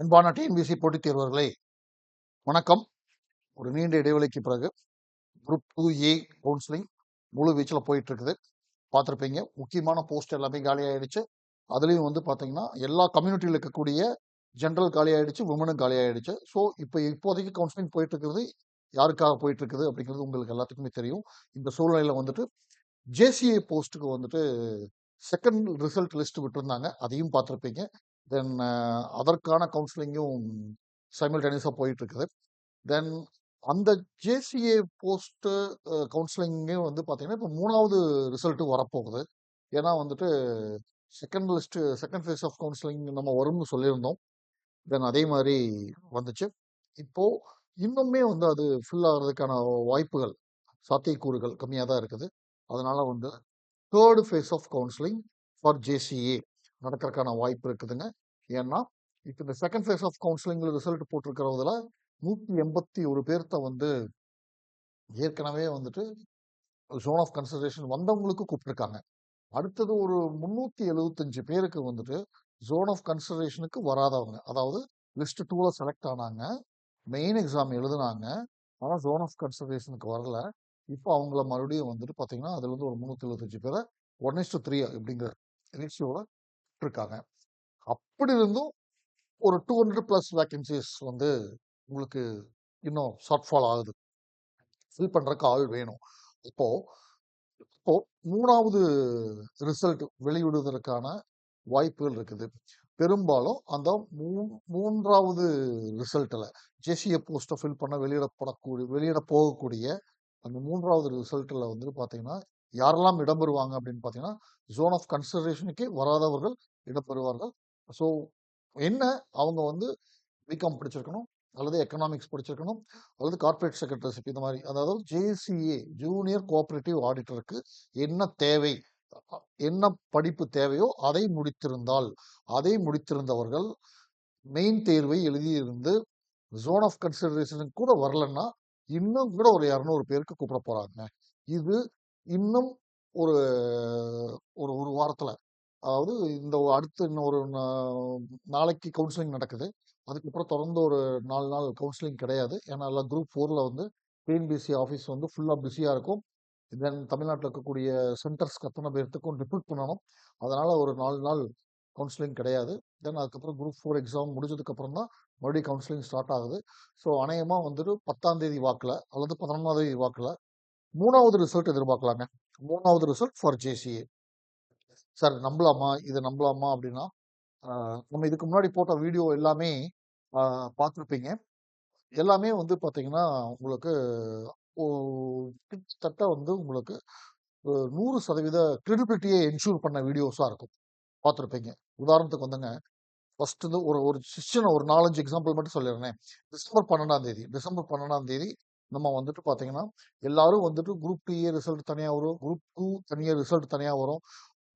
அன்பான டிஎன்பிசி போட்டித் தேர்வர்களே வணக்கம். ஒரு நீண்ட இடைவெளிக்கு பிறகு குரூப் டூ ஏ கவுன்சிலிங் முழு வீச்சில் போயிட்டு இருக்குது பார்த்துருப்பீங்க. முக்கியமான போஸ்ட் எல்லாமே காலி அதுலேயும் வந்து பார்த்தீங்கன்னா எல்லா கம்யூனிட்டியில் இருக்கக்கூடிய ஜென்ரல் காலி உமனும் காலி ஸோ இப்போ இப்போதைக்கு கவுன்சிலிங் போயிட்டு இருக்குது யாருக்காக போயிட்டு இருக்குது அப்படிங்கிறது உங்களுக்கு எல்லாத்துக்குமே தெரியும். இந்த சூழ்நிலையில் வந்துட்டு ஜேசிஏ போஸ்ட்டுக்கு வந்துட்டு செகண்ட் ரிசல்ட் லிஸ்ட் விட்டுருந்தாங்க. அதையும் பார்த்துருப்பீங்க. தென் uh, அதற்கான கவுன்சிலிங்கும் சைமில்டேனியஸாக போயிட்டுருக்குது. தென் அந்த ஜேசிஏ போஸ்ட்டு கவுன்சிலிங்கே வந்து பார்த்தீங்கன்னா இப்போ மூணாவது ரிசல்ட்டு வரப்போகுது. ஏன்னா வந்துட்டு second list second phase of counselling நம்ம வரும்னு சொல்லியிருந்தோம். தென் அதே மாதிரி வந்துச்சு. இப்போது இன்னுமே வந்து அது ஃபில் ஆகிறதுக்கான வாய்ப்புகள் சாத்தியக்கூறுகள் கம்மியாக தான் இருக்குது. அதனால் வந்து third phase of counselling for JCA நடக்கிறதுக்கான வாய்ப்பு இருக்குதுங்க. ஏன்னா இப்போ இந்த செகண்ட் ஃபேஸ் ஆஃப் கவுன்சிலிங்கில் ரிசல்ட் போட்டிருக்கிறதுல நூற்றி எண்பத்தி ஒரு பேர்த்த வந்து ஏற்கனவே வந்துட்டு ஜோன் ஆஃப் கன்சிடரேஷன் வந்தவங்களுக்கு கூப்பிட்டுருக்காங்க. அடுத்தது ஒரு முந்நூற்றி எழுபத்தஞ்சு பேருக்கு வந்துட்டு ஜோன் ஆஃப் கன்சிடரேஷனுக்கு வராதவங்க. அதாவது லிஸ்ட் டூவில் செலக்ட் ஆனாங்க மெயின் எக்ஸாம் எழுதுனாங்க ஆனால் ஜோன் ஆஃப் கன்சிடரேஷனுக்கு வரல. இப்போ அவங்கள மறுபடியும் வந்துட்டு பார்த்தீங்கன்னா அதுலேருந்து ஒரு முந்நூற்றி எழுபத்தஞ்சு பேரை ஒன் இஸ்டு த்ரீ அப்படிங்கிற ரேஷியோட இருக்காங்க. அப்படி இருந்தும் ஒரு டூ ஹண்ட்ரட் ப்ளஸ் வேக்கன்சிஸ் வந்து உங்களுக்கு இன்னும் ஷார்ட் ஃபால் ஆகுது. ஃபில் பண்ணுறக்கு ஆள் வேணும். இப்போ இப்போ மூணாவது ரிசல்ட் வெளியிடுவதற்கான வாய்ப்புகள் இருக்குது. பெரும்பாலும் அந்த மூ மூன்றாவது ரிசல்ட்டில் ஜேசிஏ போஸ்ட்டை ஃபில் பண்ண வெளியிடப்படக்கூடிய வெளியிட போகக்கூடிய அந்த மூன்றாவது ரிசல்ட்டில் வந்து பார்த்தீங்கன்னா யாரெல்லாம் இடம்பெறுவாங்க அப்படின்னு பார்த்தீங்கன்னா ஜோன் ஆஃப் கன்சிடரேஷனுக்கு வராதவர்கள் இடம்பெறுவார்கள். ஸோ என்ன அவங்க வந்து பிகாம் படிச்சிருக்கணும் அல்லது எக்கனாமிக்ஸ் படிச்சிருக்கணும் அல்லது கார்ப்பரேட் செக்ரட்டரிஷிப் இந்த மாதிரி அதாவது ஜேசிஏ ஜூனியர் கோஆபரேட்டிவ் ஆடிட்டருக்கு என்ன தேவை என்ன படிப்பு தேவையோ அதை முடித்திருந்தால் அதை முடித்திருந்தவர்கள் மெயின் தேர்வை எழுதியிருந்து ஜோன் ஆஃப் கன்சிடரேஷனுக்கு கூட வரலன்னா இன்னும் கூட ஒரு இரநூறு பேருக்கு கூப்பிட போறாங்க. இது இன்னும் ஒரு ஒரு ஒரு வாரத்துல. அதாவது இந்த அடுத்து இன்னும் ஒரு நாளைக்கு கவுன்சிலிங் நடக்குது. அதுக்கப்புறம் தொடர்ந்து ஒரு நாலு நாள் கவுன்சிலிங் கிடையாது. ஏன்னா எல்லாம் குரூப் ஃபோரில் வந்து டிஎன்பிசி ஆஃபீஸ் வந்து ஃபுல்லாக பிஸியாக இருக்கும். தென் தமிழ்நாட்டில் இருக்கக்கூடிய சென்டர்ஸ்க்கு அத்தனை பேர்த்துக்கும் ரிப்போர்ட் பண்ணணும். அதனால் ஒரு நாலு நாள் கவுன்சிலிங் கிடையாது. தென் அதுக்கப்புறம் குரூப் ஃபோர் எக்ஸாம் முடிஞ்சதுக்கப்புறம் தான் மறுபடியும் கவுன்சிலிங் ஸ்டார்ட் ஆகுது. ஸோ அநேகமாக வந்துட்டு பத்தாம் தேதி வாக்கில் அல்லது பதினொன்றாம் தேதி வாக்கில் மூணாவது ரிசல்ட் எதிர்பார்க்கலாங்க. மூணாவது ரிசல்ட் ஃபார் ஜேசிஏ சார் நம்பலாமா? இது நம்பலாமா? அப்படின்னா நம்ம இதுக்கு முன்னாடி போட்ட வீடியோ எல்லாமே பார்த்துருப்பீங்க. எல்லாமே வந்து பார்த்தீங்கன்னா உங்களுக்கு கிட்டத்தட்ட வந்து உங்களுக்கு ஒரு நூறு சதவீத கிரெடிபிலிட்டியை என்ஷூர் பண்ண வீடியோஸாக இருக்கும். பார்த்துருப்பீங்க. உதாரணத்துக்கு வந்துங்க ஃபர்ஸ்ட் வந்து ஒரு ஒரு சின்ன ஒரு நாலஞ்சு எக்ஸாம்பிள் மட்டும் சொல்லிடுறேன். டிசம்பர் பன்னெண்டாம் தேதி டிசம்பர் பன்னெண்டாம் தேதி நம்ம வந்துட்டு பார்த்தீங்கன்னா எல்லாரும் வந்துட்டு குரூப் டூ ஏ ரிசல்ட் தனியாக வரும் குரூப் டூ தனியாக ரிசல்ட் தனியாக வரும்.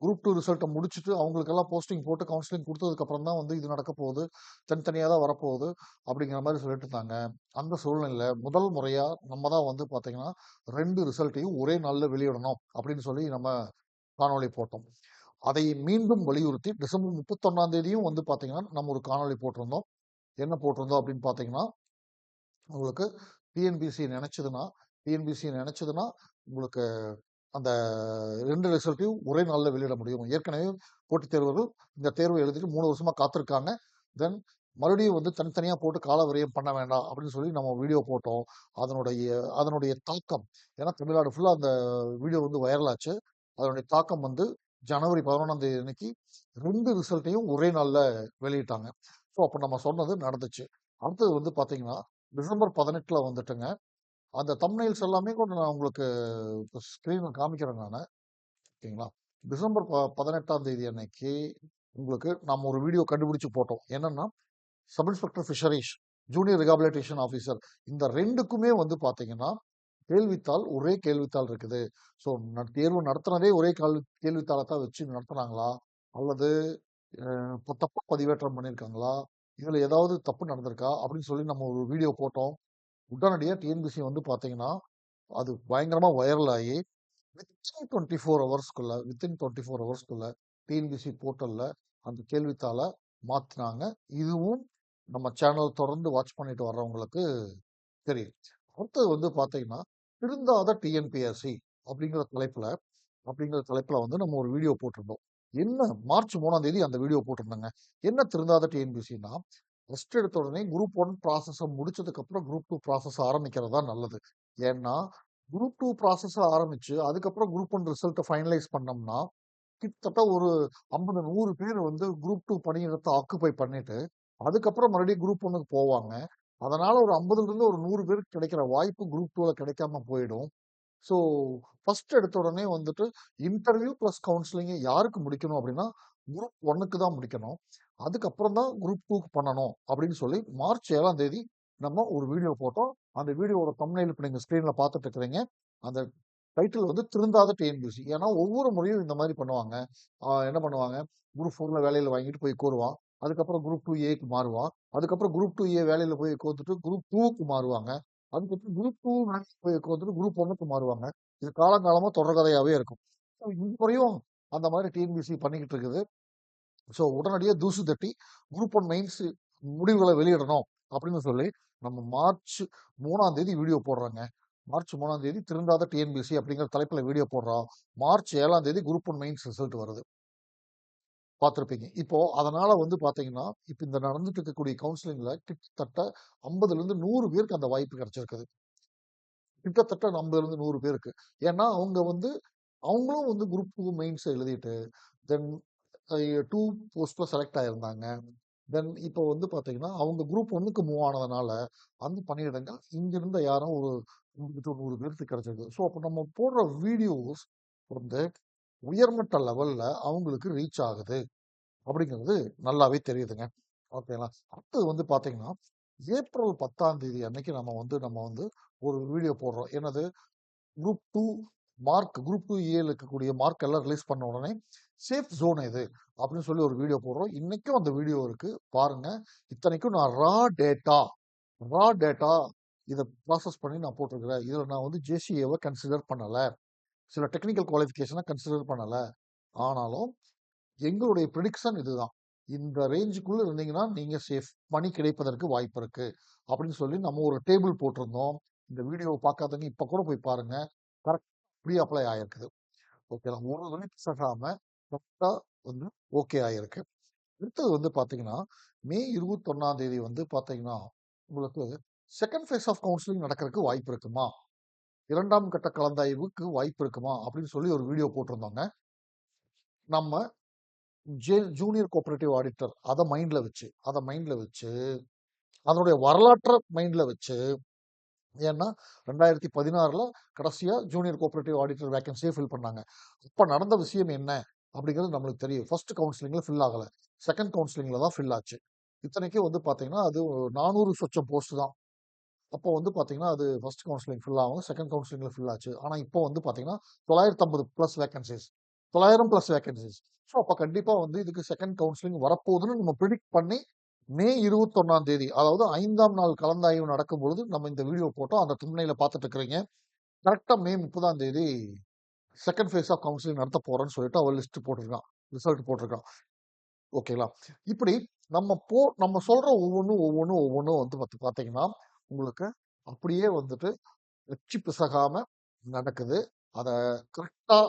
குரூப் டூ ரிசல்ட்டை முடிச்சுட்டு அவங்களுக்கெல்லாம் போஸ்டிங் போட்டு கவுன்சிலிங் கொடுத்ததுக்கப்புறம் தான் வந்து இது நடக்க போகுது தனித்தனியாக தான் வரப்போகுது அப்படிங்கிற மாதிரி சொல்லிட்டு இருந்தாங்க. அந்த சூழ்நிலையில் முதல் முறையாக நம்ம தான் வந்து பார்த்தீங்கன்னா ரெண்டு ரிசல்ட்டையும் ஒரே நாளில் வெளியிடணும் அப்படின்னு சொல்லி நம்ம காணொளி போட்டோம். அதை மீண்டும் வலியுறுத்தி டிசம்பர் முப்பத்தொன்னாம் தேதியும் வந்து பார்த்தீங்கன்னா நம்ம ஒரு காணொளி போட்டிருந்தோம். என்ன போட்டிருந்தோம் அப்படின்னு பார்த்தீங்கன்னா உங்களுக்கு டிஎன்பிசி நினைச்சதுன்னா டிஎன்பிசி நினைச்சதுன்னா உங்களுக்கு அந்த ரெண்டு ரிசல்ட்டையும் ஒரே நாளில் வெளியிட முடியும். ஏற்கனவே போட்டித் தேர்வர்கள் இந்த தேர்வை எழுதிட்டு மூணு வருஷமா காத்திருக்காங்க. தென் மறுபடியும் வந்து தனித்தனியாக போட்டு கால விரயம் பண்ண வேண்டாம் அப்படின்னு சொல்லி நம்ம வீடியோ போட்டோம். அதனுடைய அதனுடைய தாக்கம் ஏன்னா தமிழ்நாடு ஃபுல்லாக அந்த வீடியோ வந்து வைரலாச்சு அதனுடைய தாக்கம் வந்து ஜனவரி பதினொன்றாம் தேதி அன்னைக்கு ரெண்டு ரிசல்ட்டையும் ஒரே நாளில் வெளியிட்டாங்க. ஸோ அப்போ நம்ம சொன்னது நடந்துச்சு. அடுத்தது வந்து பார்த்தீங்கன்னா டிசம்பர் பதினெட்டில் வந்துட்டுங்க. அந்த தம்னைல்ஸ் எல்லாமே கூட நான் உங்களுக்கு ஸ்க்ரீனில் காமிக்கிறேன் நான். ஓகேங்களா? டிசம்பர் ப பதினெட்டாம் தேதி அன்னைக்கு உங்களுக்கு நம்ம ஒரு வீடியோ கண்டுபிடிச்சு போட்டோம். என்னன்னா sub inspector fisheries junior rehabilitation officer இந்த ரெண்டுக்குமே வந்து பார்த்தீங்கன்னா கேள்வித்தாள் ஒரே கேள்வித்தாள் இருக்குது. ஸோ தேர்வு நடத்துனதே ஒரே கால் கேள்வித்தாளை தான் வச்சு நடத்துனாங்களா அல்லது தப்பாக பதிவேற்றம் பண்ணியிருக்காங்களா? இதில் ஏதாவது தப்பு நடந்திருக்கா அப்படின்னு சொல்லி நம்ம ஒரு வீடியோ போட்டோம் உடனடியாக டிஎன்பிசி வந்து பார்த்தீங்கன்னா அது பயங்கரமாக வைரல் ஆகி வித்தின் டுவெண்ட்டி ஃபோர் ஹவர்ஸ்க்குள்ள வித்தின் டுவெண்ட்டி ஃபோர் ஹவர்ஸ்க்குள்ள டிஎன்பிசி போர்ட்டலில் அந்த கேள்வித்தாளை மாற்றினாங்க இதுவும் நம்ம சேனல் தொடர்ந்து வாட்ச் பண்ணிட்டு வர்றவங்களுக்கு தெரியும். அடுத்தது வந்து பார்த்தீங்கன்னா, திருந்தாத டிஎன்பிஎஸ்சி அப்படிங்கிற தலைப்புல அப்படிங்கிற தலைப்புல வந்து நம்ம ஒரு வீடியோ போட்டிருந்தோம். என்ன மார்ச் மூணாம் தேதி அந்த வீடியோ போட்டிருந்தேங்க. என்ன திருந்தாத டிஎன்பிஎஸ்சின்னா, ஃபர்ஸ்ட் எடுத்த உடனே குரூப் ஒன் ப்ராசஸை முடிச்சதுக்கப்புறம் குரூப் டூ ப்ராசஸ் ஆரம்பிக்கிறது தான் நல்லது. ஏன்னா, குரூப் டூ ப்ராசஸை ஆரம்பிச்சு, அதுக்கப்புறம் குரூப் ஒன் ரிசல்ட்டை ஃபைனலைஸ் பண்ணோம்னா, கிட்டத்தட்ட ஒரு 50, 100 பேர் வந்து குரூப் 2 பணியிடத்த ஆக்குபை பண்ணிட்டு, அதுக்கப்புறம் மறுபடியும் குரூப் ஒன்றுக்கு போவாங்க. அதனால ஒரு 50லிருந்து ஒரு நூறு பேருக்கு கிடைக்கிற வாய்ப்பு குரூப் டூவில் கிடைக்காம போயிடும். ஸோ, ஃபர்ஸ்ட் எடுத்த உடனே வந்துட்டு இன்டர்வியூ ப்ளஸ் கவுன்சிலிங்கை யாருக்கு முடிக்கணும் அப்படின்னா, குரூப் ஒன்னுக்கு தான் முடிக்கணும். அதுக்கப்புறம் தான் குரூப் டூக்கு பண்ணணும் அப்படின்னு சொல்லி மார்ச் ஏழாம் தேதி நம்ம ஒரு வீடியோ போட்டோம். அந்த வீடியோட தம்ப்நெயில் இப்போ நீங்கள் ஸ்க்ரீனில் பார்த்துட்டு இருக்கிறீங்க. அந்த டைட்டில் வந்து திருந்தாத டிஎன்பிசி ஏன்னா, ஒவ்வொரு முறையும் இந்த மாதிரி பண்ணுவாங்க. என்ன பண்ணுவாங்க, குரூப் ஃபோரில் வேலையில் வாங்கிட்டு போய் உட்காருவான். அதுக்கப்புறம் குரூப் டூ ஏக்கு மாறுவான். அதுக்கப்புறம் குரூப் டூ ஏ வேலையில் போய் உட்காந்துட்டு குரூப் டூக்கு மாறுவாங்க. அதுக்கப்புறம் குரூப் டூ போய் உட்காந்துட்டு குரூப் ஒன்றுக்கு மாறுவாங்க. இது காலங்காலமாக தொடர்கதையாகவே இருக்கும். ஸோ, இந்த அந்த மாதிரி டிஎன்பிஎஸ்சி பண்ணிக்கிட்டு இருக்குது. ஸோ, உடனடியாக தூசு தட்டி குரூப் ஒன் மெயின்ஸ் முடிவுகளை வெளியிடணும் அப்படின்னு சொல்லி நம்ம மார்ச் மூணாம் தேதி வீடியோ போடுறாங்க மார்ச் மூணாம் தேதி திருந்தாத டிஎன்பிஎஸ்சி அப்படிங்கிற தலைப்பில் வீடியோ போடுறோம். மார்ச் ஏழாம் தேதி குரூப் ஒன் மெயின்ஸ் ரிசல்ட் வருது. பார்த்துருப்பீங்க இப்போ அதனால வந்து பார்த்தீங்கன்னா, இப்போ இந்த நடந்துட்டு இருக்கக்கூடிய கவுன்சிலிங்கில் கிட்டத்தட்ட 50லிருந்து 100 பேருக்கு அந்த வாய்ப்பு கிடைச்சிருக்குது. கிட்டத்தட்ட 50லிருந்து 100 பேருக்கு. ஏன்னா, அவங்க வந்து அவங்களும் வந்து குரூப் டூ மெயின்ஸ் எழுதிட்டு, தென் அ 2 போஸ்ட்ல செலக்ட் ஆயிருந்தாங்க. தென் இப்போ வந்து பார்த்தீங்கன்னா, அவங்க குரூப் ஒன்றுக்கு மூவ் ஆனதுனால, அந்த பணியிடங்கள் இங்கிருந்த யாரும் ஒரு 50 to 100 பேருக்கு கிடைச்சிருக்கு. ஸோ, அப்போ நம்ம போடுற வீடியோஸ் வந்து உயர்மட்ட லெவலில் அவங்களுக்கு ரீச் ஆகுது. அப்படிங்கிறது நல்லாவே தெரியுதுங்க. ஓகேங்களா. அடுத்தது வந்து பார்த்தீங்கன்னா, ஏப்ரல் 10ஆம் தேதி அன்னைக்கு நம்ம வந்து நம்ம வந்து ஒரு வீடியோ போடுறோம். என்னது group two mark group two 2ஏல இருக்கக்கூடிய மார்க் எல்லாம் ரிலீஸ் பண்ண உடனே, சேஃப் ஜோன் எது? அப்படின்னு சொல்லி ஒரு வீடியோ போடுறோம். இன்னைக்கும் அந்த வீடியோ இருக்கு. பாருங்க. இத்தனைக்கும் நான் ரா டேட்டா ரா டேட்டா இதை ப்ராசஸ் பண்ணி நான் போட்டிருக்கிறேன். இதில் நான் வந்து ஜேசிஏவை கன்சிடர் பண்ணலை சில டெக்னிக்கல் குவாலிஃபிகேஷனை கன்சிடர் பண்ணலை ஆனாலும் எங்களுடைய ப்ரிடிக்ஷன் இதுதான். இந்த ரேஞ்சுக்குள்ளே இருந்தீங்கன்னா, நீங்கள் சேஃப். பணி கிடைப்பதற்கு வாய்ப்பு இருக்குது அப்படின்னு சொல்லி நம்ம ஒரு டேபிள் போட்டிருந்தோம். இந்த வீடியோவை பார்க்காதவங்க இப்போ கூட போய் பாருங்க. கரெக்ட் ப்ரீ அப்ளை ஆயிருக்கு. ஓகேங்களா. ஒரு துணி பிசகாம கரெக்டாக வந்து ஓகே ஆகிருக்கு அடுத்தது வந்து பார்த்தீங்கன்னா, மே 21ஆம் தேதி வந்து பார்த்தீங்கன்னா, உங்களுக்கு செகண்ட் ஃபேஸ் ஆஃப் கவுன்சிலிங் நடக்கிறதுக்கு வாய்ப்பு இருக்குமா? இரண்டாம் கட்ட கலந்தாய்வுக்கு வாய்ப்பு இருக்குமா? அப்படின்னு சொல்லி ஒரு வீடியோ போட்டிருந்தாங்க நம்ம ஜே ஜூனியர் கோஆபரேட்டிவ் ஆடிட்டர் அதை மைண்டில் வச்சு அதை மைண்டில் வச்சு, அதனுடைய வரலாற்றை மைண்டில் வச்சு ஏன்னா 2016ல கடைசியா ஜூனியர் கோஆபரேட்டிவ் ஆடிட்டர் வேகன்சியை ஃபில் பண்ணாங்க. அப்ப நடந்த விஷயம் என்ன? அப்படிங்கிறது நம்மளுக்கு தெரியும். ஃபர்ஸ்ட் கவுன்சிலிங்ல ஃபில் ஆகல. செகண்ட் கவுன்சிலிங்ல தான் ஃபில் ஆச்சு. இத்தனைக்கும் வந்து பார்த்தீங்கன்னா, அது 400 சொச்சம் போஸ்ட் தான். அப்போ வந்து பார்த்தீங்கன்னா, அது ஃபர்ஸ்ட் கவுன்சிலிங் ஃபில் ஆகும். செகண்ட் கவுன்சிலிங்ல ஃபில் ஆச்சு. ஆனா இப்போ வந்து பார்த்தீங்கன்னா, 950 plus vacancies 900 plus vacancies. So, அப்போ கண்டிப்பாக வந்து இதுக்கு செகண்ட் கவுன்சிலிங் வரப்போகுதுன்னு நம்ம ப்ரிடிக்ட் பண்ணி, மே 21ஆம் தேதி அதாவது ஐந்தாம் நாள் கலந்தாய்வு நடக்கும் பொழுது நம்ம இந்த வீடியோ போட்டோம். அந்த தம்ப்நெயில பார்த்துட்டு இருக்கிறீங்க. கரெக்ட்டா மே 30ஆம் தேதி செகண்ட் ஃபேஸ் ஆஃப் கவுன்சிலிங் நடத்த போறேன்னு சொல்லிட்டு அவள் லிஸ்ட் போட்டிருக்கான். ரிசல்ட் போட்டிருக்கான். ஓகேங்களா. இப்படி நம்ம போ நம்ம சொல்ற ஒவ்வொன்றும் ஒவ்வொன்றும் ஒவ்வொன்றும் வந்து பார்த்து பார்த்தீங்கன்னா, உங்களுக்கு அப்படியே வந்துட்டு வெற்றி பிசகாம நடக்குது. அதை கரெக்டாக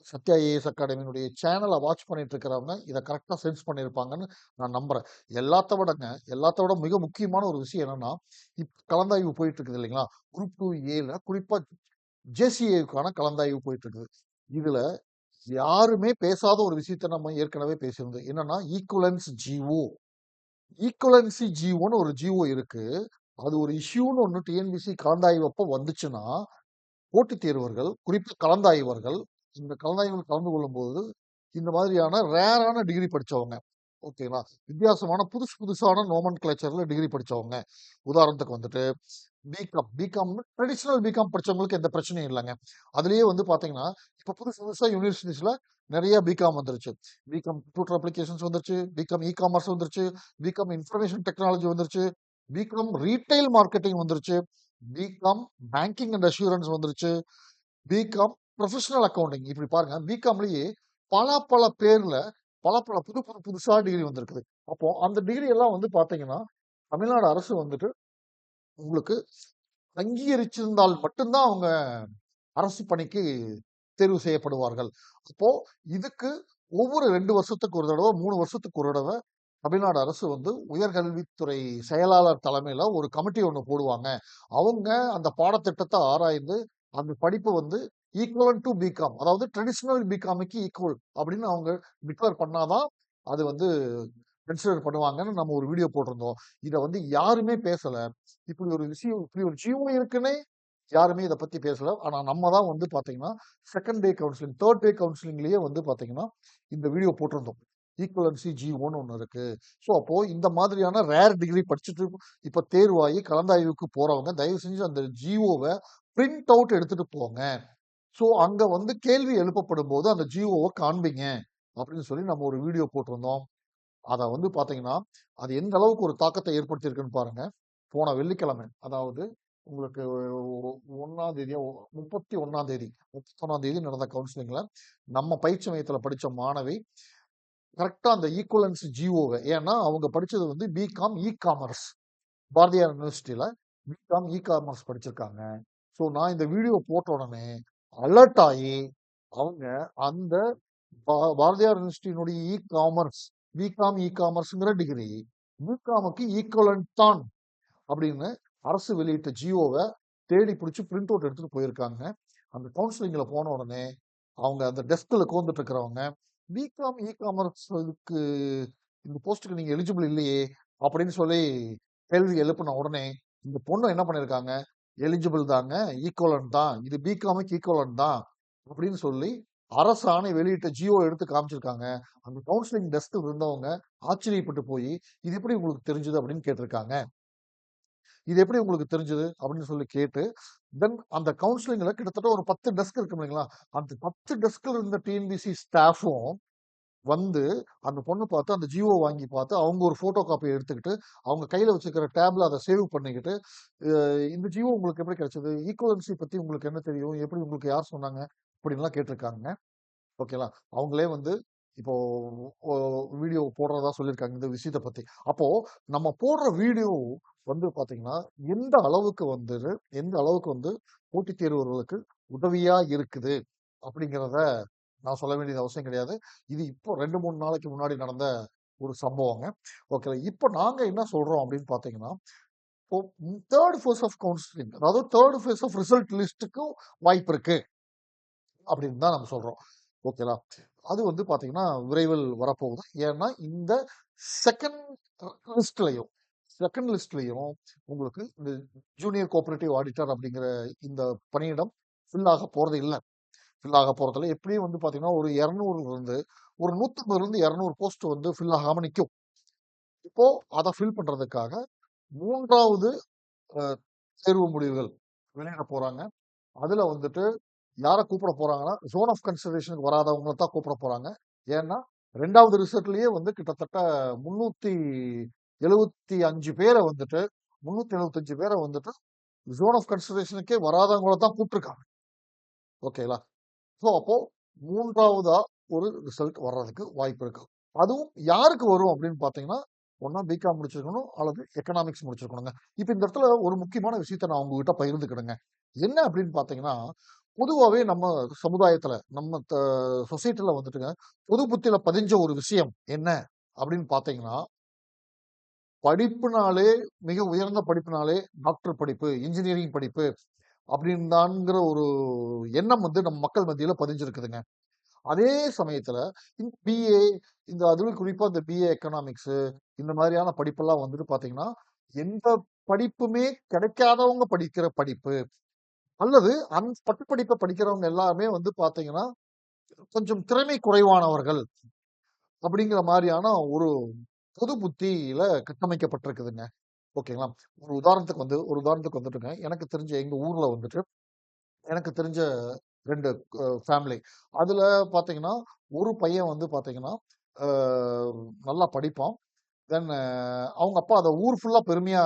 சத்யா ஏஎஸ் அகாடமியினுடைய சேனலை வாட்ச் பண்ணிட்டு இருக்கிறவங்க, இதை கரெக்டாக சென்ஸ் பண்ணியிருப்பாங்கன்னு நான் நம்புறேன். எல்லாத்த விடங்க எல்லாத்த விட மிக முக்கியமான ஒரு விஷயம் என்னன்னா, இப் கலந்தாய்வு போயிட்டு இருக்குது இல்லைங்களா? குரூப் டூ ஏல குறிப்பா ஜேசிஏவுக்கான கலந்தாய்வு போயிட்டு இருக்குது. இதுல யாருமே பேசாத ஒரு விஷயத்த நம்ம ஏற்கனவே பேசியிருந்தோம். என்னன்னா, ஈக்குவலன்ஸ் ஜிஓ. ஈக்குவலன்சி ஜிஓன்னு ஒரு ஜிஓ இருக்கு. அது ஒரு இஷ்யூன்னு ஒன்று டிஎன்பிசி கலந்தாய்வப்போ வந்துச்சுன்னா, போட்டித் தேர்வர்கள், குறிப்பாக கலந்தாய்வர்கள், இந்த கலந்தாய்வில் கலந்து கொள்ளும்போது, இந்த மாதிரியான ரேரான டிகிரி படித்தவங்க ஓகேங்களா. வித்தியாசமான புதுசு புதுசான நோமன்கிளேச்சர்ல டிகிரி படித்தவங்க உதாரணத்துக்கு வந்துட்டு பிகாம் பிகாம்னு ட்ரெடிஷ்னல் பிகாம் படித்தவங்களுக்கு எந்த பிரச்சனையும் இல்லைங்க அதுலேயே வந்து பார்த்தீங்கன்னா, இப்போ புதுசு புதுசாக யூனிவர்சிட்டிஸில் நிறைய பிகாம் வந்துருச்சு. பிகாம் கம்ப்யூட்டர் அப்ளிகேஷன்ஸ் வந்துருச்சு. பிகாம் இ காமர்ஸ் வந்துருச்சு. பிகாம் இன்ஃபர்மேஷன் டெக்னாலஜி வந்துருச்சு. பிகாம் ரீட்டைல் மார்க்கெட்டிங் வந்துருச்சு. பிகாம் பேங்கிங் அண்ட் அஷூரன்ஸ் வந்துருச்சு. பிகாம் ப்ரொஃபஷனல் அக்கௌண்டிங் இப்படி பாருங்க. பிகாம்லயே பல பல பேர்ல பல பல புது புது புதுசா டிகிரி வந்திருக்குது. அப்போ அந்த டிகிரி எல்லாம் வந்து பார்த்தீங்கன்னா, தமிழ்நாடு அரசு வந்துட்டு உங்களுக்கு அங்கீகரிச்சிருந்தால் மட்டும்தான் அவங்க அரசு பணிக்கு தேர்வு செய்யப்படுவார்கள் அப்போ இதுக்கு ஒவ்வொரு ரெண்டு வருஷத்துக்கு ஒரு தடவை மூணு வருஷத்துக்கு ஒரு தடவை தமிழ்நாடு அரசு வந்து உயர்கல்வித்துறை செயலாளர் தலைமையில ஒரு கமிட்டி ஒன்று போடுவாங்க அவங்க அந்த பாடத்திட்டத்தை ஆராய்ந்து அந்த படிப்பு வந்து ஈக்குவலன் டு பிகாம் அதாவது ட்ரெடிஷ்னல் பிகாமுக்கு ஈக்குவல் அப்படின்னு அவங்க டிக்ளேர் பண்ணாதான் அது வந்து கன்சிடர் பண்ணுவாங்கன்னு நம்ம ஒரு வீடியோ போட்டிருந்தோம். இதை வந்து யாருமே பேசல. இப்படி ஒரு விஷயம் இப்படி ஒரு ஜீவம் இருக்குன்னே யாருமே இதை பத்தி பேசல. ஆனா நம்ம தான் வந்து பாத்தீங்கன்னா second day counselling third day கவுன்சிலிங்லயே வந்து பாத்தீங்கன்னா இந்த வீடியோ போட்டிருந்தோம். ஈக்குவலன்சி ஜி ஒன் ஒன்று இருக்கு. ஸோ அப்போ இந்த மாதிரியான ரேர் டிகிரி படிச்சுட்டு இப்போ தேர்வாகி கலந்தாய்வுக்கு போறவங்க தயவு செஞ்சு அந்த ஜிஓவை பிரிண்ட் அவுட் எடுத்துட்டு போங்க. ஸோ அங்க வந்து கேள்வி எழுப்பப்படும் போது அந்த ஜிஓவை காண்பிங்க அப்படின்னு சொல்லி நம்ம ஒரு வீடியோ போட்டிருந்தோம். அதை வந்து பாத்தீங்கன்னா அது எந்த அளவுக்கு ஒரு தாக்கத்தை ஏற்படுத்தியிருக்குன்னு பாருங்க. போன வெள்ளிக்கிழமை அதாவது உங்களுக்கு ஒன்னாம் தேதி முப்பத்தி ஒன்னாம் தேதி முப்பத்தி ஒன்னாம் தேதி நடந்த கவுன்சிலிங்ல நம்ம பயிற்சி மையத்துல படிச்ச மாணவி கரெக்டா அந்த ஈக்குவலன்ஸ் ஜிஓவை ஏன்னா அவங்க படிச்சது வந்து பிகாம் இ காமர்ஸ் பாரதியார் யூனிவர்சிட்டியில பிகாம் இ காமர்ஸ் படிச்சிருக்காங்க. ஸோ நான் இந்த வீடியோ போட்ட உடனே அலர்ட் ஆகி அவங்க அந்த பா- பாரதியார் யூனிவர்சிட்டியினுடைய இ காமர்ஸ் பிகாம் இ காமர்ஸ்ங்கிற டிகிரி பிகாமுக்கு ஈக்குவலன்ட் தான் அப்படின்னு அரசு வெளியிட்ட ஜியோவை தேடி பிடிச்சி பிரிண்ட் அவுட் எடுத்துட்டு போயிருக்காங்க. அந்த கவுன்சிலிங்கில் போன உடனே அவங்க அந்த டெஸ்கில் கோந்துட்டு இருக்கிறவங்க பிகாம் இ காமர்ஸ்க்கு இந்த போஸ்ட்டுக்கு நீங்கள் எலிஜிபிள் இல்லையே அப்படின்னு சொல்லி கேள்வி எழுப்பின உடனே இந்த பொண்ணு என்ன பண்ணியிருக்காங்க எலிஜிபிள் தாங்க ஈக்குவலன் தான். இது பிகாமுக்கு ஈக்குவலன் தான் அப்படின்னு சொல்லி அரசாணை வெளியிட்ட ஜியோ எடுத்து காமிச்சிருக்காங்க. அந்த கவுன்சிலிங் டெஸ்க் இருந்தவங்க ஆச்சரியப்பட்டு போய் இது எப்படி உங்களுக்கு தெரிஞ்சது? அப்படின்னு கேட்டிருக்காங்க. இது எப்படி உங்களுக்கு தெரிஞ்சது? அப்படின்னு சொல்லி கேட்டு தென் அந்த கவுன்சிலிங்ல கிட்டத்தட்ட ஒரு பத்து டெஸ்க் இருக்கு இல்லைங்களா? அந்த பத்து டெஸ்க்ல இருந்த டிஎன்பிசி ஸ்டாஃபும் வந்து அந்த பொண்ணு பார்த்து அந்த ஜியோ வாங்கி பார்த்து அவங்க ஒரு ஃபோட்டோ காப்பி எடுத்துக்கிட்டு அவங்க கையில் வச்சுக்கிற டேப்ல அதை சேவ் பண்ணிக்கிட்டு இந்த ஜியோ உங்களுக்கு எப்படி கிடைச்சது? ஈக்குவலன்சி பற்றி உங்களுக்கு என்ன தெரியும்? எப்படி உங்களுக்கு யார் சொன்னாங்க? அப்படின்லாம் கேட்டிருக்காங்க ஓகேங்களா? அவங்களே வந்து இப்போ வீடியோ போடுறதா சொல்லியிருக்காங்க இந்த விஷயத்தை பற்றி அப்போ நம்ம போடுற வீடியோ வந்து பார்த்தீங்கன்னா எந்த அளவுக்கு வந்து எந்த அளவுக்கு வந்து போட்டித் தேர்வர்களுக்கு உதவியாக இருக்குது? அப்படிங்கிறத நான் சொல்ல வேண்டியது அவசியம் கிடையாது. இது இப்போ ரெண்டு மூணு நாளைக்கு முன்னாடி நடந்த ஒரு சம்பவங்க. ஓகே இப்போ நாங்கள் என்ன சொல்கிறோம் அப்படின்னு பார்த்தீங்கன்னா இப்போ தேர்ட் ஃபேஸ் ஆஃப் கவுன்சிலிங் அதாவது தேர்ட் ஃபேஸ் ஆஃப் ரிசல்ட் லிஸ்ட்டுக்கும் வாய்ப்பு இருக்கு அப்படின்னு தான் நம்ம சொல்கிறோம் ஓகேலா அது வந்து பார்த்தீங்கன்னா விரைவில் வரப்போகுது. ஏன்னா இந்த செகண்ட் லிஸ்ட்லையும் செகண்ட் லிஸ்ட்லையும் உங்களுக்கு இந்த ஜூனியர் கோஆபரேட்டிவ் ஆடிட்டர் அப்படிங்கிற இந்த பணியிடம் ஃபில் ஆக இல்லை. ஃபில் ஆக போறதுல எப்படியும் வந்து பார்த்தீங்கன்னா ஒரு இரநூறுலேருந்து ஒரு நூற்றம்பதுலேருந்து இரநூறு போஸ்ட் வந்து ஃபில் ஆகாமல் நிற்கும் இப்போது அதை ஃபில் பண்ணுறதுக்காக மூன்றாவது தேர்வு முடிவுகள் வெளியிட போகிறாங்க அதில் வந்துட்டு யாரை கூப்பிட போகிறாங்கன்னா ஜோன் ஆஃப் கன்சிடரேஷனுக்கு வராதவங்களை தான் கூப்பிட போகிறாங்க ஏன்னா ரெண்டாவது ரிசல்ட்லேயே வந்து கிட்டத்தட்ட முந்நூற்றி எழுபத்தி அஞ்சு பேரை வந்துட்டு முந்நூற்றி எழுபத்தஞ்சு பேரை வந்துட்டு ஜோன் ஆஃப் கன்சிடரேஷனுக்கே வராதவங்கள தான் கூப்பிட்டுருக்காங்க. ஓகேங்களா? ஸோ அப்போ மூன்றாவதா ஒரு ரிசல்ட் வர்றதுக்கு வாய்ப்பு இருக்கு. அதுவும் யாருக்கு வரும் அப்படின்னு பாத்தீங்கன்னா ஒன்னா பிகாம் முடிச்சிருக்கணும் அல்லது எக்கனாமிக்ஸ் முடிச்சிருக்கணுங்க. இப்போ இந்த இடத்துல ஒரு முக்கியமான விஷயத்த நான் உங்ககிட்ட பகிர்ந்துக்கிடுங்க. என்ன அப்படின்னு பாத்தீங்கன்னா பொதுவாகவே நம்ம சமுதாயத்துல நம்ம சொசைட்டில வந்துட்டுங்க பொது புத்தியில பதிஞ்ச ஒரு விஷயம் என்ன அப்படின்னு பார்த்தீங்கன்னா படிப்புனாலே மிக உயர்ந்த படிப்புனாலே டாக்டர் படிப்பு இன்ஜினியரிங் படிப்பு அப்படின்னாங்கிற ஒரு எண்ணம் வந்து நம்ம மக்கள் மத்தியில் பதிஞ்சிருக்குதுங்க. அதே சமயத்தில் இந்த பிஏ இந்த அதுவும் குறிப்பாக இந்த பிஏ எக்கனாமிக்ஸு இந்த மாதிரியான படிப்பெல்லாம் வந்துட்டு பார்த்தீங்கன்னா எந்த படிப்புமே கிடைக்காதவங்க படிக்கிற படிப்பு அல்லது அந்த பட்டு படிப்பை படிக்கிறவங்க எல்லாமே வந்து பார்த்தீங்கன்னா கொஞ்சம் திறமை குறைவானவர்கள் அப்படிங்கிற மாதிரியான ஒரு பொது புத்தியில கட்டமைக்கப்பட்டிருக்குதுங்க. ஓகேங்களா? ஒரு உதாரணத்துக்கு வந்து ஒரு உதாரணத்துக்கு வந்துட்டுங்க. எனக்கு தெரிஞ்ச எங்க ஊர்ல வந்துட்டு எனக்கு தெரிஞ்ச ரெண்டு ஃபேமிலி அதுல பாத்தீங்கன்னா ஒரு பையன் வந்து பாத்தீங்கன்னா நல்லா படிப்பான். தென் அவங்க அப்பா அதை ஊர் ஃபுல்லா பெருமையா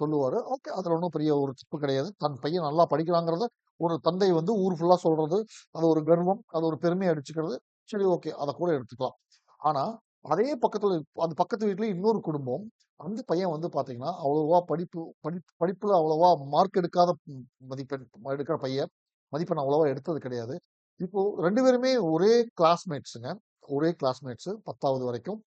சொல்லுவாரு. ஓகே அதுல ஒன்றும் பெரிய ஒரு தப்பு கிடையாது. தன் பையன் நல்லா படிக்கிறாங்கிறத ஒரு தந்தை வந்து ஊர் ஃபுல்லா சொல்றது அது ஒரு கர்வம் அது ஒரு பெருமையை அடிச்சுக்கிறது. சரி ஓகே அதை கூட எடுத்துக்கலாம். ஆனா அதே பக்கத்துல அந்த பக்கத்து வீட்லயும் இன்னொரு குடும்பம். அந்த பையன் வந்து பார்த்தீங்கன்னா, அவ்வளவா படிப்பு படி படிப்புல அவ்வளவா மார்க் எடுக்காத மதிப்பெண் எடுக்கிற பையன். மதிப்பெண் அவ்வளவா எடுத்தது கிடையாது. இப்போ ரெண்டு பேருமே ஒரே கிளாஸ்மேட்ஸுங்க. ஒரே கிளாஸ்மேட்ஸு 10வது வரைக்கும்.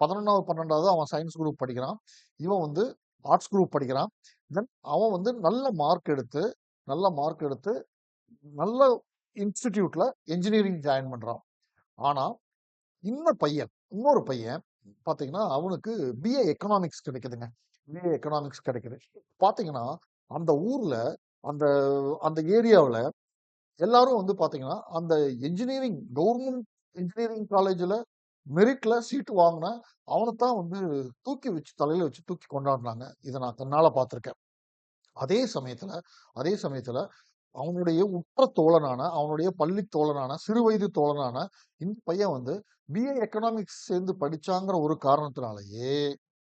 11வது, 12வது அவன் சயின்ஸ் குரூப் படிக்கிறான். இவன் வந்து ஆர்ட்ஸ் குரூப் படிக்கிறான். தென் அவன் வந்து நல்ல மார்க் எடுத்து நல்ல மார்க் எடுத்து நல்ல இன்ஸ்டிடியூட்ல என்ஜினியரிங் ஜாயின் பண்றான். ஆனா, இந்த பையன் இன்னொரு பையன் பார்த்தீங்கன்னா, அவனுக்கு பிஏ எக்கனாமிக்ஸ் கிடைக்குதுங்க. பிஏ எக்கனாமிக்ஸ் கிடைக்குது. பார்த்தீங்கன்னா, அந்த ஊர்ல அந்த அந்த ஏரியாவில் எல்லாரும் வந்து பார்த்தீங்கன்னா, அந்த என்ஜினியரிங் கவர்மெண்ட் இன்ஜினியரிங் காலேஜ்ல மெரிட்ல சீட் வாங்கின அவனைத்தான் வந்து தூக்கி வச்சு தலையில வச்சு தூக்கி கொண்டாடுனாங்க. இதை நான் கண்ணால பார்த்துருக்கேன். அதே சமயத்துல அதே சமயத்துல அவனுடைய உற்ற தோழனான, அவனுடைய பள்ளி தோழனான, சிறு வயது தோழனான இந்த பையன் வந்து பிஏ எக்கனாமிக்ஸ் சேர்ந்து படிச்சாங்கிற ஒரு காரணத்தினாலேயே,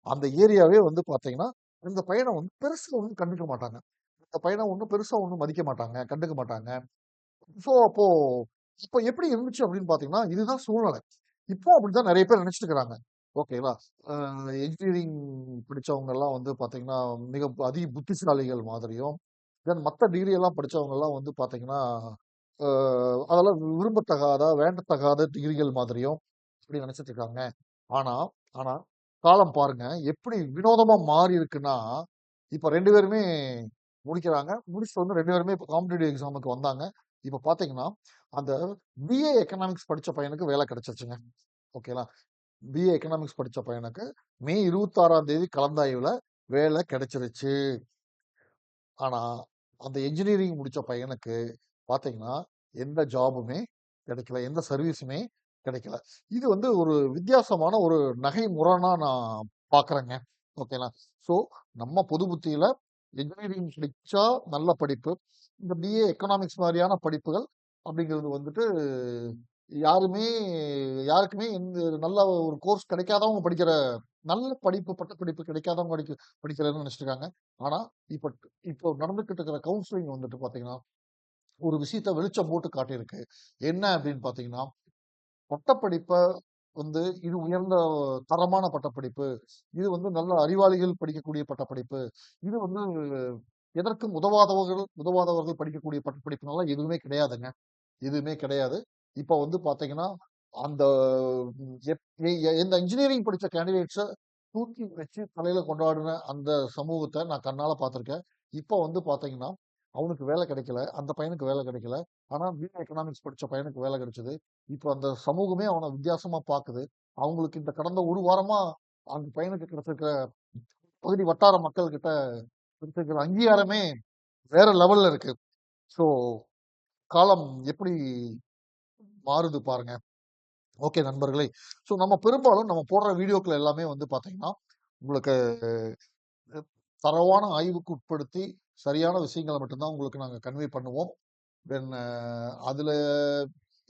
அந்த ஏரியாவே வந்து பார்த்தீங்கன்னா, இந்த பையனை வந்து பெருசா ஒண்ணும் கண்டுக்க மாட்டாங்க. இந்த பையனை ஒன்றும் பெருசா ஒன்றும் மதிக்க மாட்டாங்க, கண்டுக்க மாட்டாங்க. ஸோ, அப்போ இப்ப எப்படி இருந்துச்சு அப்படின்னு பார்த்தீங்கன்னா, இதுதான் சூழ்நிலை. இப்போ அப்படிதான் நிறைய பேர் நினைச்சிட்டு இருக்கிறாங்க. ஓகேவா என்ஜினியரிங் பிடிச்சவங்க எல்லாம் வந்து பார்த்தீங்கன்னா, மிக அதிக புத்திசாலிகள் மாதிரியும், தென் மற்ற டிகிரி எல்லாம் படித்தவங்கெல்லாம் வந்து பார்த்தீங்கன்னா, அதெல்லாம் விரும்பத்தகாத, வேண்டத்தகாத டிகிரிகள் மாதிரியும் இப்படி நினச்சிட்ருக்காங்க இருக்காங்க. ஆனால் காலம் பாருங்க எப்படி வினோதமாக மாறி இருக்குன்னா, இப்போ ரெண்டு பேருமே முடிக்கிறாங்க. முடிச்சுட்டு வந்து ரெண்டு பேருமே இப்போ காம்படிட்டிவ் எக்ஸாமுக்கு வந்தாங்க. இப்போ பார்த்தீங்கன்னா, அந்த பிஏ எக்கனாமிக்ஸ் படித்த பையனுக்கு வேலை கிடைச்சிருச்சுங்க. ஓகேங்களா? பிஏ எக்கனாமிக்ஸ் படித்த பையனுக்கு மே 26ஆம் தேதி கலந்தாய்வில் வேலை கிடைச்சிருச்சு. ஆனால் அந்த என்ஜினியரிங் முடிச்ச பையனுக்கு பார்த்தீங்கன்னா, எந்த ஜாபுமே கிடைக்கல. எந்த சர்வீஸுமே கிடைக்கல. இது வந்து ஒரு வித்தியாசமான ஒரு நகை முரணா நான் பார்க்குறேங்க. ஓகேங்களா? ஸோ, நம்ம பொது புத்தியில என்ஜினியரிங் படிச்சா நல்ல படிப்பு. இந்த பிஏ எக்கனாமிக்ஸ் மாதிரியான படிப்புகள் அப்படிங்கிறது வந்துட்டு யாருமே யாருக்குமே இந்த நல்ல ஒரு கோர்ஸ் கிடைக்காதவங்க படிக்கிற நல்ல படிப்பு, பட்டப்படிப்பு கிடைக்காதவங்க படிக்க படிக்கிறேன்னு நினச்சிருக்காங்க ஆனால் இப்போ இப்போ நடந்துக்கிட்டு இருக்கிற கவுன்சிலிங் வந்துட்டு பார்த்தீங்கன்னா, ஒரு விஷயத்த வெளிச்சம் போட்டு காட்டியிருக்கு. என்ன அப்படின்னு பார்த்தீங்கன்னா, பட்டப்படிப்பை வந்து இது உயர்ந்த தரமான பட்டப்படிப்பு. இது வந்து நல்ல அறிவாளிகள் படிக்கக்கூடிய பட்டப்படிப்பு. இது வந்து எதற்கும் உதவாதவர்கள் உதவாதவர்கள் படிக்கக்கூடிய பட்டப்படிப்புனால எதுவுமே கிடையாதுங்க. எதுவுமே கிடையாது. இப்ப வந்து பார்த்தீங்கன்னா, அந்த எப் இந்த இன்ஜினியரிங் படித்த கேண்டிடேட்ஸை தூக்கி வச்சு தலையில கொண்டாடின அந்த சமூகத்தை நான் கண்ணால பார்த்துருக்கேன். இப்போ வந்து பார்த்தீங்கன்னா, அவனுக்கு வேலை கிடைக்கல. அந்த பையனுக்கு வேலை கிடைக்கல. ஆனா, பிஏ எக்கனாமிக்ஸ் படித்த பையனுக்கு வேலை கிடைச்சது. இப்போ அந்த சமூகமே அவனை வித்தியாசமா பார்க்குது. அவங்களுக்கு இந்த கடந்த ஒரு வாரமா அந்த பையனுக்கு கிடைச்சிருக்கிற பகுதி வட்டார மக்கள் கிட்ட கிடைச்சிருக்கிற அங்கீகாரமே வேற லெவல்ல இருக்கு. ஸோ, காலம் எப்படி மாறுது பாருங்க. ஓகே நண்பர்களே. ஸோ, நம்ம பெரும்பாலும் நம்ம போடுற வீடியோக்கள் எல்லாமே வந்து பார்த்தீங்கன்னா, உங்களுக்கு தரவான ஆய்வுக்கு உட்படுத்தி சரியான விஷயங்கள மட்டும்தான் உங்களுக்கு நாங்கள் கன்வே பண்ணுவோம். தென் அதில்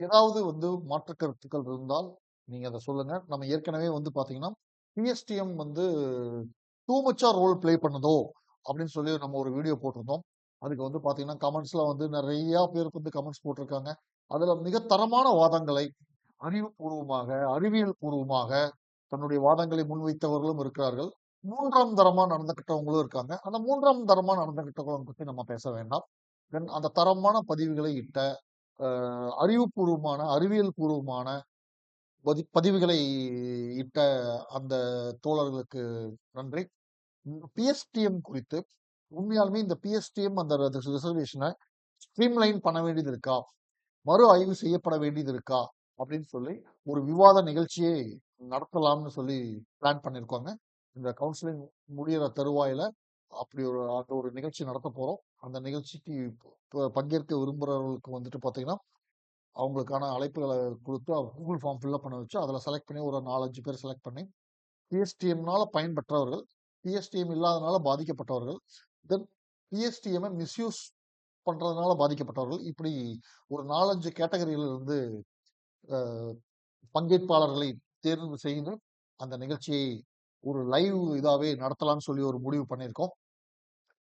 ஏதாவது வந்து மாற்று கருத்துக்கள் இருந்தால் நீங்கள் அதை சொல்லுங்கள் நம்ம ஏற்கனவே வந்து பார்த்தீங்கன்னா, பிஎஸ்டிஎம் வந்து டூ மச்சா ரோல் ப்ளே பண்ணுதோ அப்படின்னு சொல்லி நம்ம ஒரு வீடியோ போட்டிருந்தோம். அதுக்கு வந்து பார்த்தீங்கன்னா, கமெண்ட்ஸ்ல வந்து நிறையா பேருக்கு வந்து கமெண்ட்ஸ் போட்டிருக்காங்க. அதுல மிக தரமான வாதங்களை அறிவுபூர்வமாக, அறிவியல் பூர்வமாக தன்னுடைய வாதங்களை முன்வைத்தவர்களும் இருக்கிறார்கள். மூன்றாம் தரமா நடந்துக்கிட்டவங்களும் இருக்காங்க. அந்த மூன்றாம் தரமா நடந்துக்கிட்டவங்கள பத்தி நம்ம பேச வேண்டாம். தென் அந்த தரமான பதிவுகளை இட்ட, அறிவுபூர்வமான, அறிவியல் பூர்வமான பதி பதிவுகளை இட்ட அந்த தோழர்களுக்கு நன்றி. பிஎஸ்டிஎம் குறித்து உண்மையாலுமே இந்த பிஎஸ்டிஎம் அந்த ரிசர்வேஷனை ஸ்ட்ரீம்லைன் பண்ண வேண்டியது இருக்கா? மறு ஆய்வு செய்யப்பட வேண்டியது இருக்கா? அப்படின்னு சொல்லி ஒரு விவாத நிகழ்ச்சியை நடத்தலாம்னு சொல்லி பிளான் பண்ணியிருக்காங்க இந்த கவுன்சிலிங் முடியிற தருவாயில அப்படி ஒரு அந்த ஒரு நிகழ்ச்சி நடத்தப் போறோம். அந்த நிகழ்ச்சிக்கு பங்கேற்க விரும்புகிறவர்களுக்கு வந்துட்டு பார்த்தீங்கன்னா, அவங்களுக்கான அழைப்புகளை கொடுத்து கூகுள் ஃபார்ம் ஃபில்அப் பண்ண வச்சு, அதில் செலக்ட் பண்ணி ஒரு 4, 5 பேர் செலக்ட் பண்ணி, பிஎஸ்டிஎம்னால பயன்பெற்றவர்கள், பிஎஸ்டிஎம் இல்லாதனால பாதிக்கப்பட்டவர்கள், தென் பிஎஸ்டிஎம்மை மிஸ்யூஸ் பண்றதுனால பாதிக்கப்பட்டவர்கள், இப்படி ஒரு 4, 5 கேட்டகரியில இருந்து பங்கேற்பாளர்களை தேர்வு செய்து, அந்த நிகழ்ச்சியை ஒரு லைவ் இதாகவே நடத்தலாம்னு சொல்லி ஒரு முடிவு பண்ணியிருக்கோம்.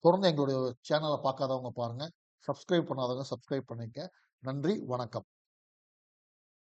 தொடர்ந்து எங்களுடைய சேனலை பார்க்காதவங்க பாருங்க. சப்ஸ்கிரைப் பண்ணாதவங்க சப்ஸ்கிரைப் பண்ணிக்க நன்றி, வணக்கம்.